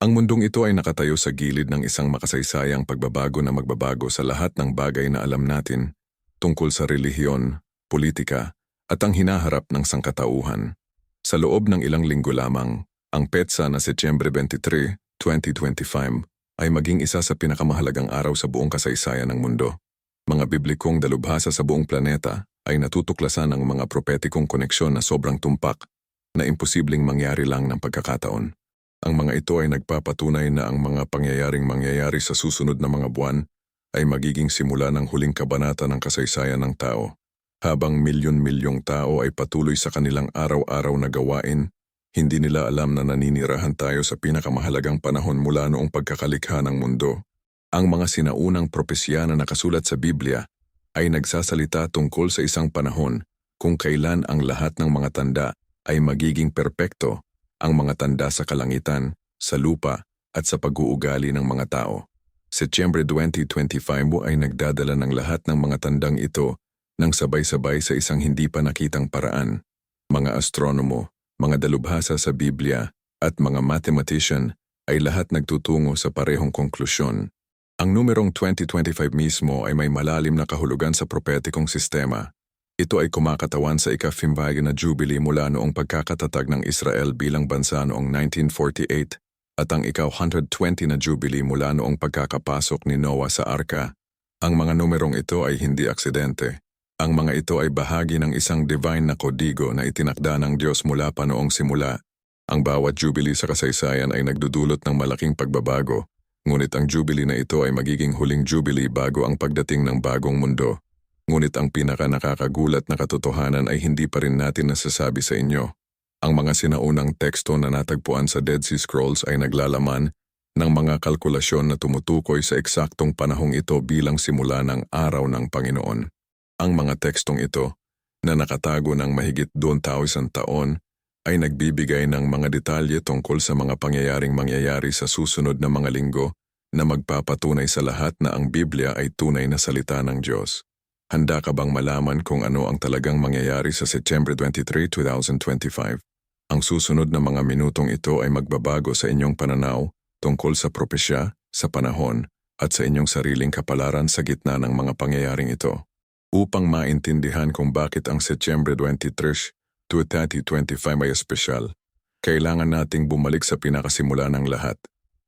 Ang mundong ito ay nakatayo sa gilid ng isang makasaysayang pagbabago na magbabago sa lahat ng bagay na alam natin tungkol sa relihiyon, politika, at ang hinaharap ng sangkatauhan. Sa loob ng ilang linggo lamang, ang petsa na Setyembre 23, 2025 ay maging isa sa pinakamahalagang araw sa buong kasaysayan ng mundo. Mga biblikong dalubhasa sa buong planeta ay natutuklasan ng mga propetikong koneksyon na sobrang tumpak na imposibleng mangyari lang ng pagkakataon. Ang mga ito ay nagpapatunay na ang mga pangyayaring mangyayari sa susunod na mga buwan ay magiging simula ng huling kabanata ng kasaysayan ng tao. Habang milyon-milyong tao ay patuloy sa kanilang araw-araw na gawain, hindi nila alam na naninirahan tayo sa pinakamahalagang panahon mula noong pagkakalikha ng mundo. Ang mga sinaunang propesya na nakasulat sa Biblia ay nagsasalita tungkol sa isang panahon kung kailan ang lahat ng mga tanda ay magiging perpekto ang mga tanda sa kalangitan, sa lupa, at sa pag-uugali ng mga tao. Setyembre 2025 ay nagdadala ng lahat ng mga tandang ito ng sabay-sabay sa isang hindi pa nakitang paraan. Mga astronomo, mga dalubhasa sa Biblia, at mga mathematician ay lahat nagtutungo sa parehong konklusyon. Ang numerong 2025 mismo ay may malalim na kahulugan sa propetikong sistema ito ay kumakatawan sa ika-fimbaga na Jubilee mula noong pagkakatatag ng Israel bilang bansa noong 1948 at ang ika-120 na Jubilee mula noong pagkakapasok ni Noah sa Arka. Ang mga numerong ito ay hindi aksidente. Ang mga ito ay bahagi ng isang divine na kodigo na itinakda ng Diyos mula pa noong simula. Ang bawat Jubilee sa kasaysayan ay nagdudulot ng malaking pagbabago, ngunit ang Jubilee na ito ay magiging huling Jubilee bago ang pagdating ng bagong mundo. Ngunit ang pinaka nakakagulat na katotohanan ay hindi pa rin natin nasasabi sa inyo. Ang mga sinaunang teksto na natagpuan sa Dead Sea Scrolls ay naglalaman ng mga kalkulasyon na tumutukoy sa eksaktong panahong ito bilang simula ng araw ng Panginoon. Ang mga tekstong ito, na nakatago ng mahigit 2,000 taon, ay nagbibigay ng mga detalye tungkol sa mga pangyayaring mangyayari sa susunod na mga linggo na magpapatunay sa lahat na ang Biblia ay tunay na salita ng Diyos. Handa ka bang malaman kung ano ang talagang mangyayari sa September 23, 2025? Ang susunod na mga minutong ito ay magbabago sa inyong pananaw tungkol sa propesya, sa panahon, at sa inyong sariling kapalaran sa gitna ng mga pangyayaring ito. Upang maintindihan kung bakit ang September 23, 2025 ay espesyal, kailangan nating bumalik sa pinakasimula ng lahat,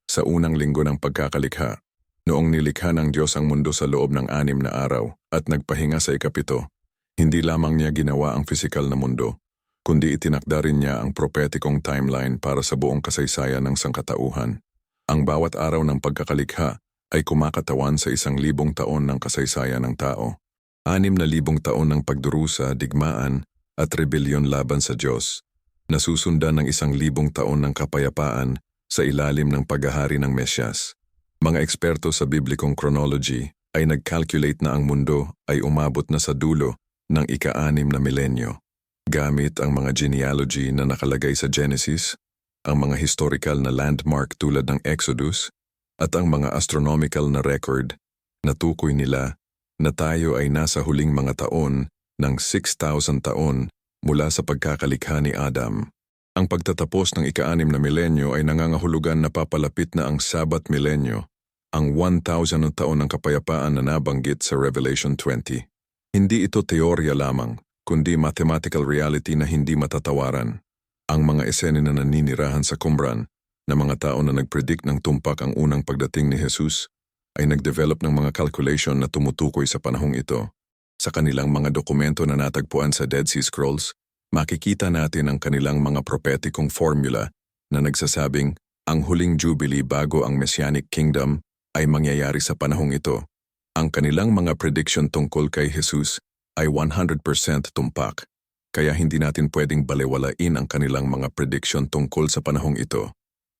sa unang linggo ng pagkakalikha. Noong nilikha ng Diyos ang mundo sa loob ng anim na araw at nagpahinga sa ikapito, hindi lamang niya ginawa ang pisikal na mundo, kundi itinakda rin niya ang propetikong timeline para sa buong kasaysayan ng sangkatauhan. Ang bawat araw ng pagkakalikha ay kumakatawan sa isang libong taon ng kasaysayan ng tao. Anim na libong taon ng pagdurusa, digmaan, at rebelyon laban sa Diyos, nasusundan ng isang libong taon ng kapayapaan sa ilalim ng paghahari ng Mesyas. Mga eksperto sa biblikong chronology ay nag-calculate na ang mundo ay umabot na sa dulo ng ika-anim na milenyo. Gamit ang mga genealogy na nakalagay sa Genesis, ang mga historical na landmark tulad ng Exodus, at ang mga astronomical na record, natukoy nila na tayo ay nasa huling mga taon ng 6,000 taon mula sa pagkakalikha ni Adam. Ang pagtatapos ng ika-anim na milenyo ay nangangahulugan na papalapit na ang Sabat milenyo ang 1,000 na taon ng kapayapaan na nabanggit sa Revelation 20. Hindi ito teorya lamang, kundi mathematical reality na hindi matatawaran. Ang mga esene na naninirahan sa Qumran, na mga tao na nagpredict ng tumpak ang unang pagdating ni Jesus, ay nagdevelop ng mga calculation na tumutukoy sa panahong ito. Sa kanilang mga dokumento na natagpuan sa Dead Sea Scrolls, makikita natin ang kanilang mga propetikong formula na nagsasabing ang huling jubilee bago ang Messianic Kingdom ay mangyayari sa panahong ito. Ang kanilang mga prediction tungkol kay Jesus ay 100% tumpak, kaya hindi natin pwedeng balewalain ang kanilang mga prediction tungkol sa panahong ito.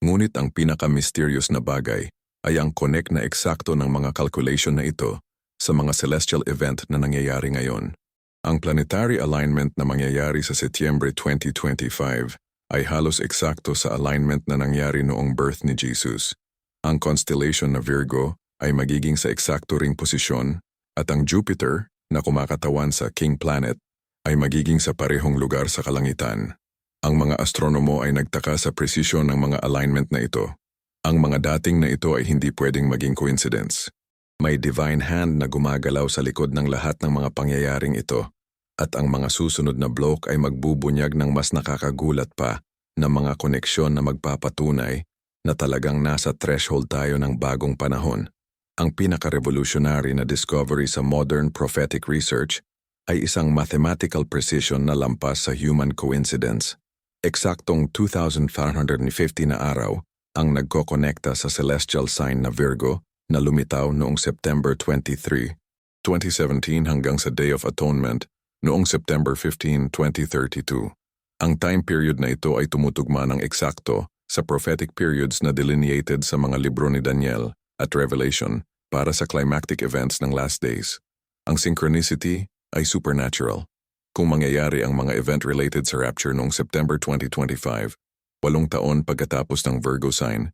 Ngunit ang pinaka-mysterious na bagay ay ang connect na eksakto ng mga calculation na ito sa mga celestial event na nangyayari ngayon. Ang planetary alignment na mangyayari sa Setyembre 2025 ay halos eksakto sa alignment na nangyari noong birth ni Jesus. Ang constellation na Virgo ay magiging sa eksakto ring posisyon at ang Jupiter na kumakatawan sa King Planet ay magiging sa parehong lugar sa kalangitan. Ang mga astronomo ay nagtaka sa presisyon ng mga alignment na ito. Ang mga dating na ito ay hindi pwedeng maging coincidence. May divine hand na gumagalaw sa likod ng lahat ng mga pangyayaring ito at ang mga susunod na block ay magbubunyag ng mas nakakagulat pa na mga koneksyon na magpapatunay na talagang nasa threshold tayo ng bagong panahon. Ang pinaka-revolutionary na discovery sa modern prophetic research ay isang mathematical precision na lampas sa human coincidence. Eksaktong 2,550 na araw ang nagkokonekta sa celestial sign na Virgo na lumitaw noong September 23, 2017 hanggang sa Day of Atonement noong September 15, 2032. Ang time period na ito ay tumutugma ng eksakto sa prophetic periods na delineated sa mga libro ni Daniel at Revelation para sa climactic events ng last days. Ang synchronicity ay supernatural. Kung mangyayari ang mga event related sa rapture noong September 2025, walong taon pagkatapos ng Virgo sign,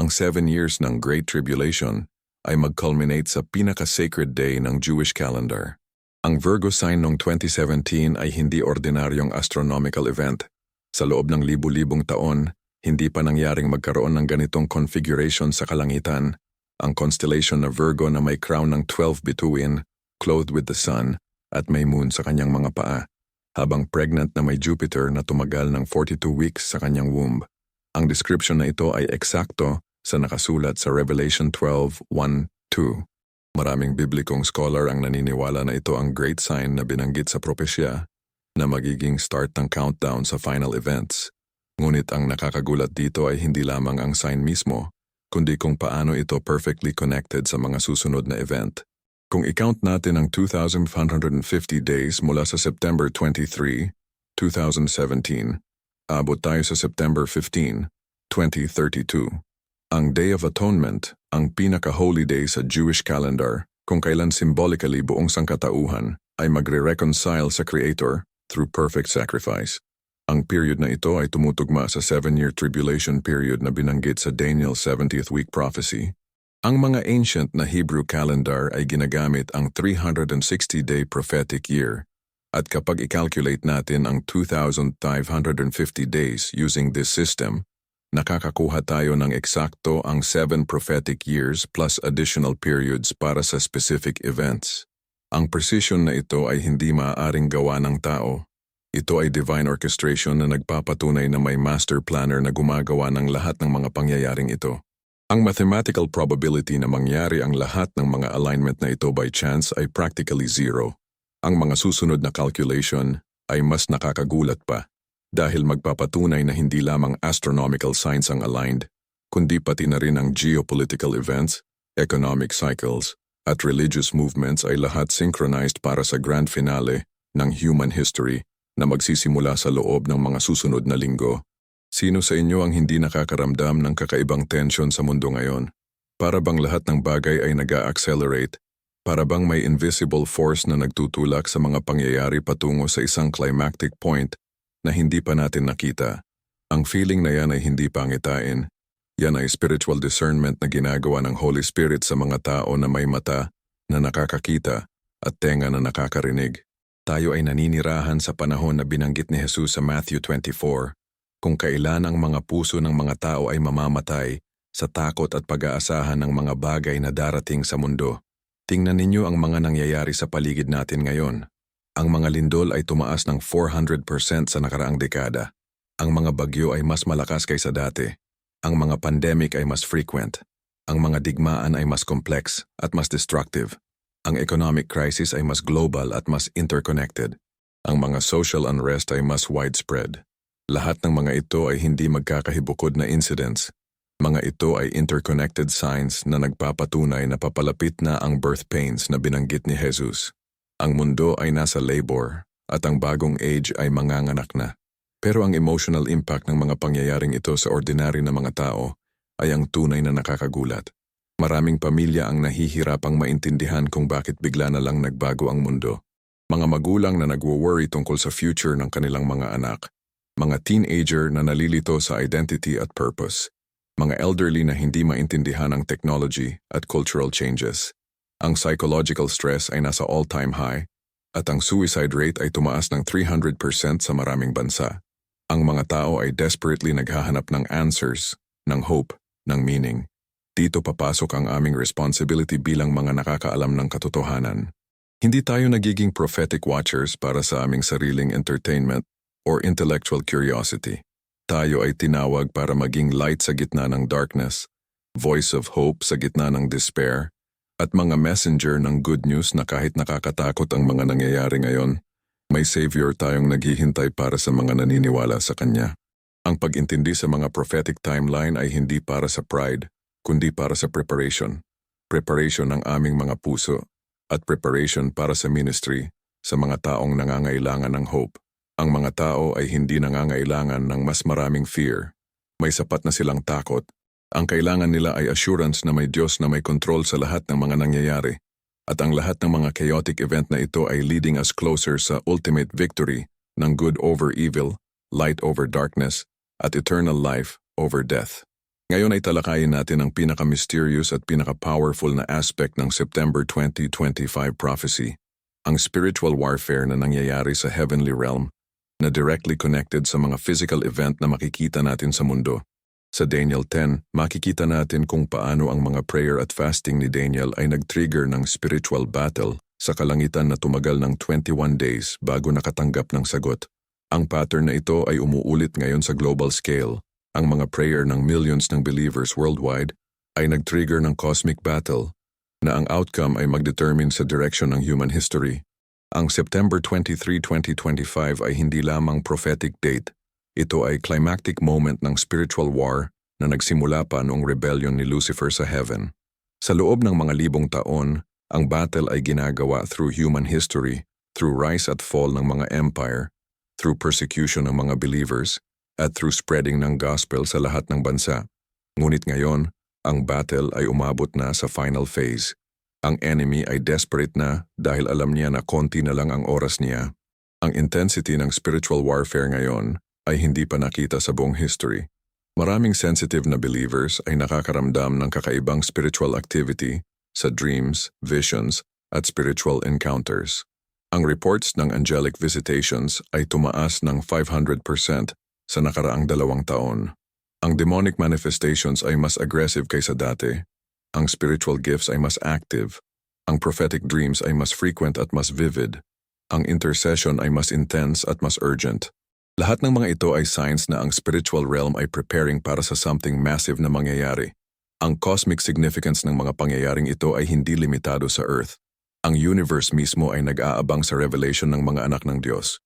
ang seven years ng Great Tribulation ay mag-culminate sa pinaka-sacred day ng Jewish calendar. Ang Virgo sign noong 2017 ay hindi ordinaryong astronomical event. Sa loob ng libu-libong taon, hindi pa nangyaring magkaroon ng ganitong configuration sa kalangitan. Ang constellation na Virgo na may crown ng 12 bituin, clothed with the sun, at may moon sa kanyang mga paa, habang pregnant na may Jupiter na tumagal ng 42 weeks sa kanyang womb. Ang description na ito ay eksakto sa nakasulat sa Revelation 12:1-2. Maraming biblikong scholar ang naniniwala na ito ang great sign na binanggit sa propesya na magiging start ng countdown sa final events. Ngunit ang nakakagulat dito ay hindi lamang ang sign mismo, kundi kung paano ito perfectly connected sa mga susunod na event. Kung i-count natin ang 2,550 days mula sa September 23, 2017, abot tayo sa September 15, 2032. Ang Day of Atonement, ang pinaka-holy day sa Jewish calendar, kung kailan symbolically buong sangkatauhan ay magre-reconcile sa Creator through perfect sacrifice. Ang period na ito ay tumutugma sa seven-year tribulation period na binanggit sa Daniel's 70th week prophecy ang mga ancient na Hebrew calendar ay ginagamit ang 360-day prophetic year. At kapag i-calculate natin ang 2,550 days using this system, nakakakuha tayo ng eksakto ang 7 prophetic years plus additional periods para sa specific events. Ang precision na ito ay hindi maaaring gawa ng tao. Ito ay divine orchestration na nagpapatunay na may master planner na gumagawa ng lahat ng mga pangyayaring ito. Ang mathematical probability na mangyari ang lahat ng mga alignment na ito by chance ay practically zero. Ang mga susunod na calculation ay mas nakakagulat pa dahil magpapatunay na hindi lamang astronomical signs ang aligned, kundi pati na rin ang geopolitical events, economic cycles, at religious movements ay lahat synchronized para sa grand finale ng human history na magsisimula sa loob ng mga susunod na linggo. Sino sa inyo ang hindi nakakaramdam ng kakaibang tension sa mundo ngayon? Para bang lahat ng bagay ay nag accelerate Para bang may invisible force na nagtutulak sa mga pangyayari patungo sa isang climactic point na hindi pa natin nakita? Ang feeling na yan ay hindi pangitain. Yan ay spiritual discernment na ginagawa ng Holy Spirit sa mga tao na may mata na nakakakita at tenga na nakakarinig. Tayo ay naninirahan sa panahon na binanggit ni Jesus sa Matthew 24 kung kailan ang mga puso ng mga tao ay mamamatay sa takot at pag-aasahan ng mga bagay na darating sa mundo. Tingnan ninyo ang mga nangyayari sa paligid natin ngayon. Ang mga lindol ay tumaas ng 400% sa nakaraang dekada. Ang mga bagyo ay mas malakas kaysa dati. Ang mga pandemic ay mas frequent. Ang mga digmaan ay mas complex at mas destructive. Ang economic crisis ay mas global at mas interconnected. Ang mga social unrest ay mas widespread. Lahat ng mga ito ay hindi magkakahibukod na incidents. Mga ito ay interconnected signs na nagpapatunay na papalapit na ang birth pains na binanggit ni Jesus. Ang mundo ay nasa labor at ang bagong age ay manganganak na. Pero ang emotional impact ng mga pangyayaring ito sa ordinary na mga tao ay ang tunay na nakakagulat. Maraming pamilya ang nahihirapang maintindihan kung bakit bigla na lang nagbago ang mundo. Mga magulang na nagwo-worry tungkol sa future ng kanilang mga anak mga teenager na nalilito sa identity at purpose, mga elderly na hindi maintindihan ang technology at cultural changes. Ang psychological stress ay nasa all-time high at ang suicide rate ay tumaas ng 300% sa maraming bansa. Ang mga tao ay desperately naghahanap ng answers, ng hope, ng meaning. Dito papasok ang aming responsibility bilang mga nakakaalam ng katotohanan. Hindi tayo nagiging prophetic watchers para sa aming sariling entertainment or intellectual curiosity. Tayo ay tinawag para maging light sa gitna ng darkness, voice of hope sa gitna ng despair, at mga messenger ng good news na kahit nakakatakot ang mga nangyayari ngayon, may savior tayong naghihintay para sa mga naniniwala sa Kanya. Ang pag-intindi sa mga prophetic timeline ay hindi para sa pride, kundi para sa preparation. Preparation ng aming mga puso at preparation para sa ministry sa mga taong nangangailangan ng hope. Ang mga tao ay hindi nangangailangan ng mas maraming fear. May sapat na silang takot. Ang kailangan nila ay assurance na may Diyos na may control sa lahat ng mga nangyayari. At ang lahat ng mga chaotic event na ito ay leading us closer sa ultimate victory ng good over evil, light over darkness, at eternal life over death. Ngayon ay talakayin natin ang pinaka-mysterious at pinaka-powerful na aspect ng September 2025 prophecy, ang spiritual warfare na nangyayari sa heavenly realm na directly connected sa mga physical event na makikita natin sa mundo. Sa Daniel 10, makikita natin kung paano ang mga prayer at fasting ni Daniel ay nag-trigger ng spiritual battle sa kalangitan na tumagal ng 21 days bago nakatanggap ng sagot. Ang pattern na ito ay umuulit ngayon sa global scale ang mga prayer ng millions ng believers worldwide ay nag-trigger ng cosmic battle na ang outcome ay magdetermine sa direction ng human history. Ang September 23, 2025 ay hindi lamang prophetic date. Ito ay climactic moment ng spiritual war na nagsimula pa noong rebellion ni Lucifer sa heaven. Sa loob ng mga libong taon, ang battle ay ginagawa through human history, through rise at fall ng mga empire, through persecution ng mga believers, at through spreading ng gospel sa lahat ng bansa. Ngunit ngayon, ang battle ay umabot na sa final phase. Ang enemy ay desperate na dahil alam niya na konti na lang ang oras niya. Ang intensity ng spiritual warfare ngayon ay hindi pa nakita sa buong history. Maraming sensitive na believers ay nakakaramdam ng kakaibang spiritual activity sa dreams, visions, at spiritual encounters. Ang reports ng angelic visitations ay tumaas ng 500% sa nakaraang dalawang taon. Ang demonic manifestations ay mas aggressive kaysa dati. Ang spiritual gifts ay mas active. Ang prophetic dreams ay mas frequent at mas vivid. Ang intercession ay mas intense at mas urgent. Lahat ng mga ito ay signs na ang spiritual realm ay preparing para sa something massive na mangyayari. Ang cosmic significance ng mga pangyayaring ito ay hindi limitado sa Earth. Ang universe mismo ay nag-aabang sa revelation ng mga anak ng Diyos.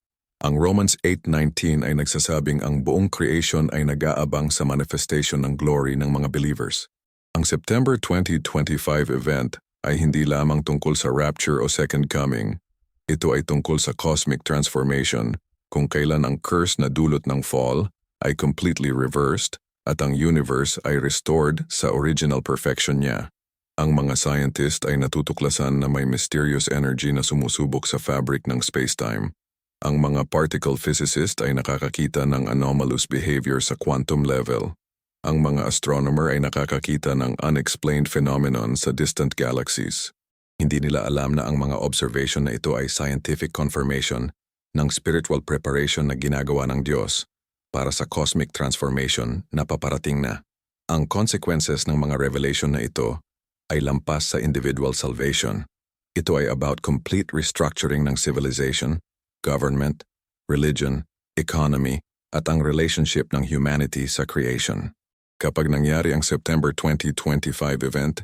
Ang Romans 8.19 ay nagsasabing ang buong creation ay nag-aabang sa manifestation ng glory ng mga believers. Ang September 2025 event ay hindi lamang tungkol sa rapture o second coming. Ito ay tungkol sa cosmic transformation kung kailan ang curse na dulot ng fall ay completely reversed at ang universe ay restored sa original perfection niya. Ang mga scientist ay natutuklasan na may mysterious energy na sumusubok sa fabric ng spacetime ang mga particle physicist ay nakakakita ng anomalous behavior sa quantum level. Ang mga astronomer ay nakakakita ng unexplained phenomenon sa distant galaxies. Hindi nila alam na ang mga observation na ito ay scientific confirmation ng spiritual preparation na ginagawa ng Diyos para sa cosmic transformation na paparating na. Ang consequences ng mga revelation na ito ay lampas sa individual salvation. Ito ay about complete restructuring ng civilization government, religion, economy, at ang relationship ng humanity sa creation. Kapag nangyari ang September 2025 event,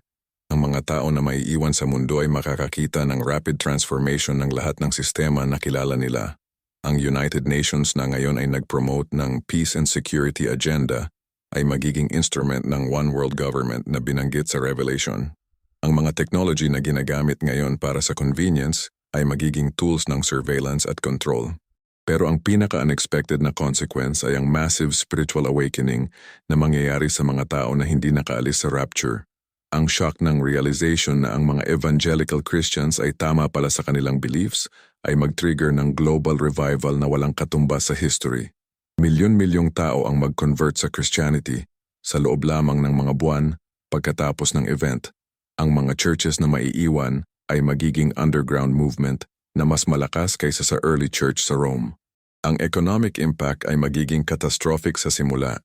ang mga tao na may iwan sa mundo ay makakakita ng rapid transformation ng lahat ng sistema na kilala nila. Ang United Nations na ngayon ay nag-promote ng Peace and Security Agenda ay magiging instrument ng One World Government na binanggit sa Revelation. Ang mga technology na ginagamit ngayon para sa convenience ay magiging tools ng surveillance at control. Pero ang pinaka-unexpected na consequence ay ang massive spiritual awakening na mangyayari sa mga tao na hindi nakaalis sa rapture. Ang shock ng realization na ang mga evangelical Christians ay tama pala sa kanilang beliefs ay mag-trigger ng global revival na walang katumbas sa history. Milyon-milyong tao ang mag-convert sa Christianity sa loob lamang ng mga buwan pagkatapos ng event. Ang mga churches na maiiwan ay magiging underground movement na mas malakas kaysa sa early church sa Rome. Ang economic impact ay magiging catastrophic sa simula.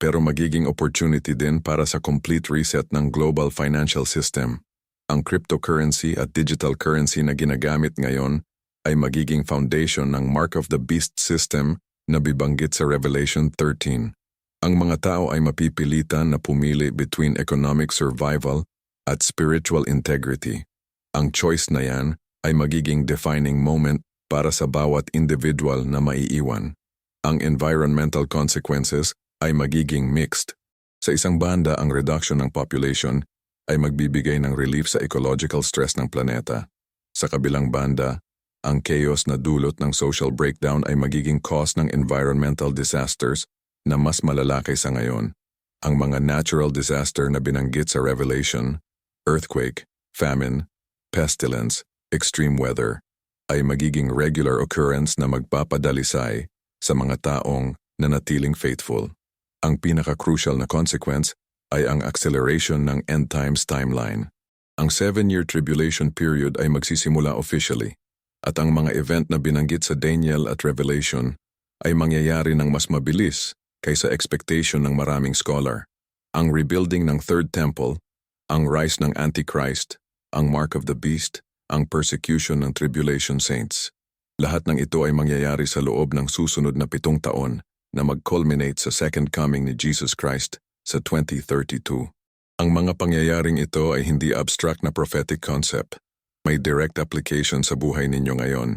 pero magiging opportunity din para sa complete reset ng global financial system. Ang cryptocurrency at digital currency na ginagamit ngayon ay magiging foundation ng Mark of the Beast system na bibanggit sa Revelation 13. Ang mga tao ay mapipilitan na pumili between economic survival at spiritual integrity. Ang choice na yan ay magiging defining moment para sa bawat individual na maiiwan. Ang environmental consequences ay magiging mixed. Sa isang banda, ang reduction ng population ay magbibigay ng relief sa ecological stress ng planeta. Sa kabilang banda, ang chaos na dulot ng social breakdown ay magiging cause ng environmental disasters na mas malala kaysa ngayon. Ang mga natural disaster na binanggit sa Revelation, earthquake, famine, pestilence, extreme weather, ay magiging regular occurrence na magpapadalisay sa mga taong nanatiling faithful. Ang pinaka-crucial na consequence ay ang acceleration ng end times timeline. Ang seven-year tribulation period ay magsisimula officially at ang mga event na binanggit sa Daniel at Revelation ay mangyayari ng mas mabilis kaysa expectation ng maraming scholar. Ang rebuilding ng Third Temple, ang rise ng Antichrist, ang Mark of the Beast, ang persecution ng Tribulation Saints. Lahat ng ito ay mangyayari sa loob ng susunod na pitong taon na mag-culminate sa second coming ni Jesus Christ sa 2032. Ang mga pangyayaring ito ay hindi abstract na prophetic concept. May direct application sa buhay ninyo ngayon.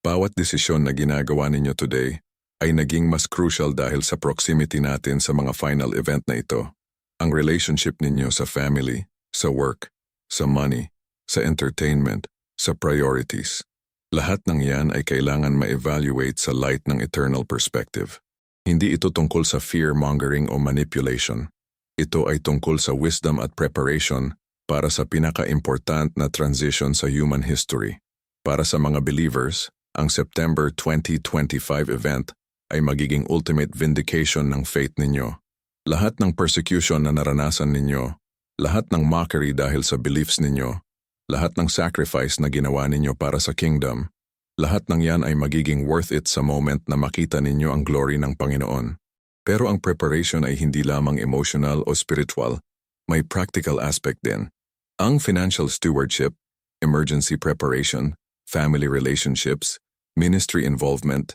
Bawat desisyon na ginagawa ninyo today ay naging mas crucial dahil sa proximity natin sa mga final event na ito. Ang relationship ninyo sa family, sa work, sa money, sa entertainment, sa priorities. Lahat ng yan ay kailangan ma-evaluate sa light ng eternal perspective. Hindi ito tungkol sa fear-mongering o manipulation. Ito ay tungkol sa wisdom at preparation para sa pinaka-important na transition sa human history. Para sa mga believers, ang September 2025 event ay magiging ultimate vindication ng faith ninyo. Lahat ng persecution na naranasan ninyo, lahat ng mockery dahil sa beliefs ninyo, lahat ng sacrifice na ginawa ninyo para sa kingdom, lahat ng yan ay magiging worth it sa moment na makita ninyo ang glory ng Panginoon. Pero ang preparation ay hindi lamang emotional o spiritual, may practical aspect din. Ang financial stewardship, emergency preparation, family relationships, ministry involvement,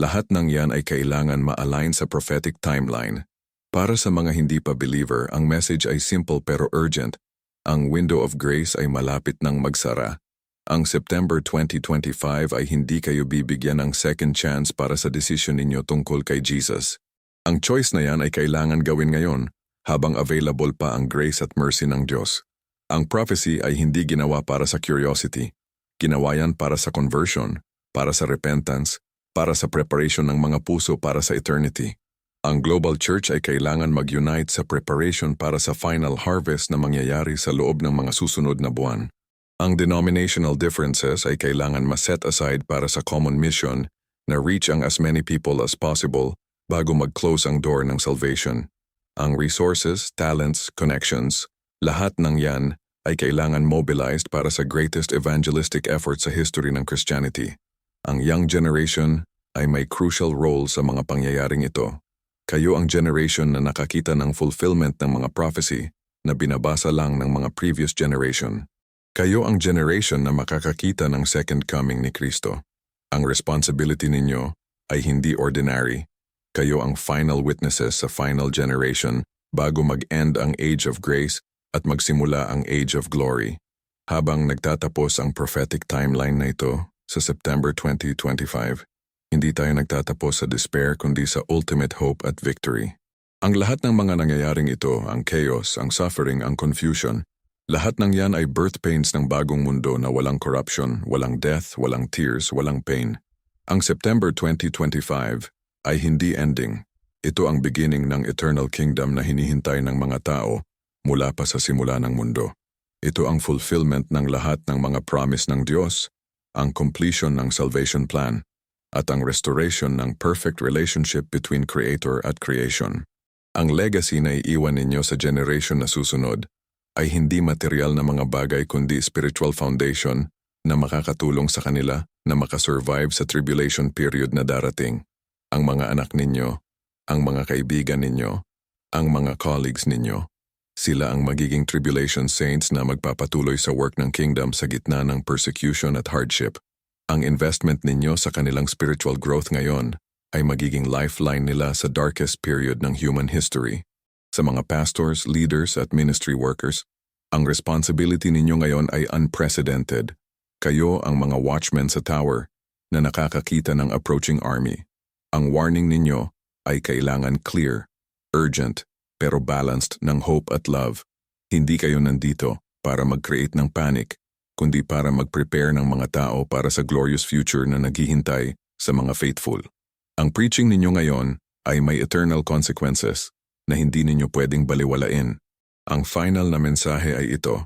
lahat ng yan ay kailangan ma-align sa prophetic timeline. Para sa mga hindi pa believer, ang message ay simple pero urgent. Ang window of grace ay malapit ng magsara. Ang September 2025 ay hindi kayo bibigyan ng second chance para sa desisyon ninyo tungkol kay Jesus. Ang choice na yan ay kailangan gawin ngayon habang available pa ang grace at mercy ng Diyos. Ang prophecy ay hindi ginawa para sa curiosity. Ginawa yan para sa conversion, para sa repentance, para sa preparation ng mga puso para sa eternity. Ang global church ay kailangan mag-unite sa preparation para sa final harvest na mangyayari sa loob ng mga susunod na buwan. Ang denominational differences ay kailangan ma-set aside para sa common mission na reach ang as many people as possible bago mag-close ang door ng salvation. Ang resources, talents, connections, lahat ng yan ay kailangan mobilized para sa greatest evangelistic effort sa history ng Christianity. Ang young generation ay may crucial role sa mga pangyayaring ito. Kayo ang generation na nakakita ng fulfillment ng mga prophecy na binabasa lang ng mga previous generation. Kayo ang generation na makakakita ng second coming ni Kristo. Ang responsibility ninyo ay hindi ordinary. Kayo ang final witnesses sa final generation bago mag-end ang age of grace at magsimula ang Age of Glory. Habang nagtatapos ang prophetic timeline na ito sa September 2025, hindi tayo nagtatapos sa despair kundi sa ultimate hope at victory. Ang lahat ng mga nangyayaring ito, ang chaos, ang suffering, ang confusion, lahat ng yan ay birth pains ng bagong mundo na walang corruption, walang death, walang tears, walang pain. Ang September 2025 ay hindi ending. Ito ang beginning ng eternal kingdom na hinihintay ng mga tao mula pa sa simula ng mundo. Ito ang fulfillment ng lahat ng mga promise ng Diyos, ang completion ng salvation plan, at ang restoration ng perfect relationship between Creator at creation. Ang legacy na iiwan ninyo sa generation na susunod ay hindi material na mga bagay kundi spiritual foundation na makakatulong sa kanila na makasurvive sa tribulation period na darating. Ang mga anak ninyo, ang mga kaibigan ninyo, ang mga colleagues ninyo. Sila ang magiging tribulation saints na magpapatuloy sa work ng kingdom sa gitna ng persecution at hardship. Ang investment ninyo sa kanilang spiritual growth ngayon ay magiging lifeline nila sa darkest period ng human history. Sa mga pastors, leaders at ministry workers, ang responsibility ninyo ngayon ay unprecedented. Kayo ang mga watchmen sa tower na nakakakita ng approaching army. Ang warning ninyo ay kailangan clear, urgent, pero balanced ng hope at love. Hindi kayo nandito para mag-create ng panic, kundi para mag-prepare ng mga tao para sa glorious future na naghihintay sa mga faithful. Ang preaching ninyo ngayon ay may eternal consequences na hindi ninyo pwedeng baliwalain. Ang final na mensahe ay ito,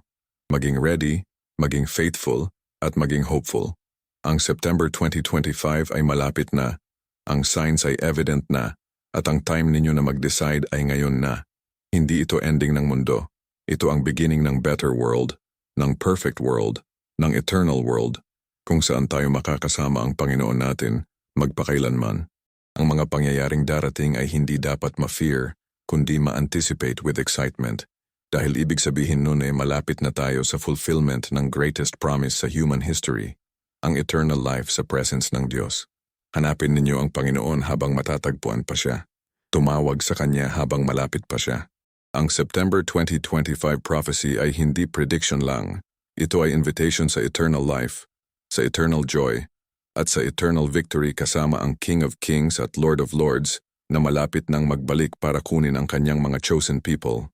maging ready, maging faithful, at maging hopeful. Ang September 2025 ay malapit na, ang signs ay evident na, at ang time ninyo na mag-decide ay ngayon na. Hindi ito ending ng mundo. Ito ang beginning ng better world, ng perfect world, ng eternal world, kung saan tayo makakasama ang Panginoon natin, magpakailanman. Ang mga pangyayaring darating ay hindi dapat ma-fear, kundi ma-anticipate with excitement. Dahil ibig sabihin nun ay malapit na tayo sa fulfillment ng greatest promise sa human history, ang eternal life sa presence ng Diyos. Hanapin ninyo ang Panginoon habang matatagpuan pa siya. Tumawag sa Kanya habang malapit pa siya. Ang September 2025 prophecy ay hindi prediction lang. Ito ay invitation sa eternal life, sa eternal joy, at sa eternal victory kasama ang King of Kings at Lord of Lords na malapit nang magbalik para kunin ang kanyang mga chosen people.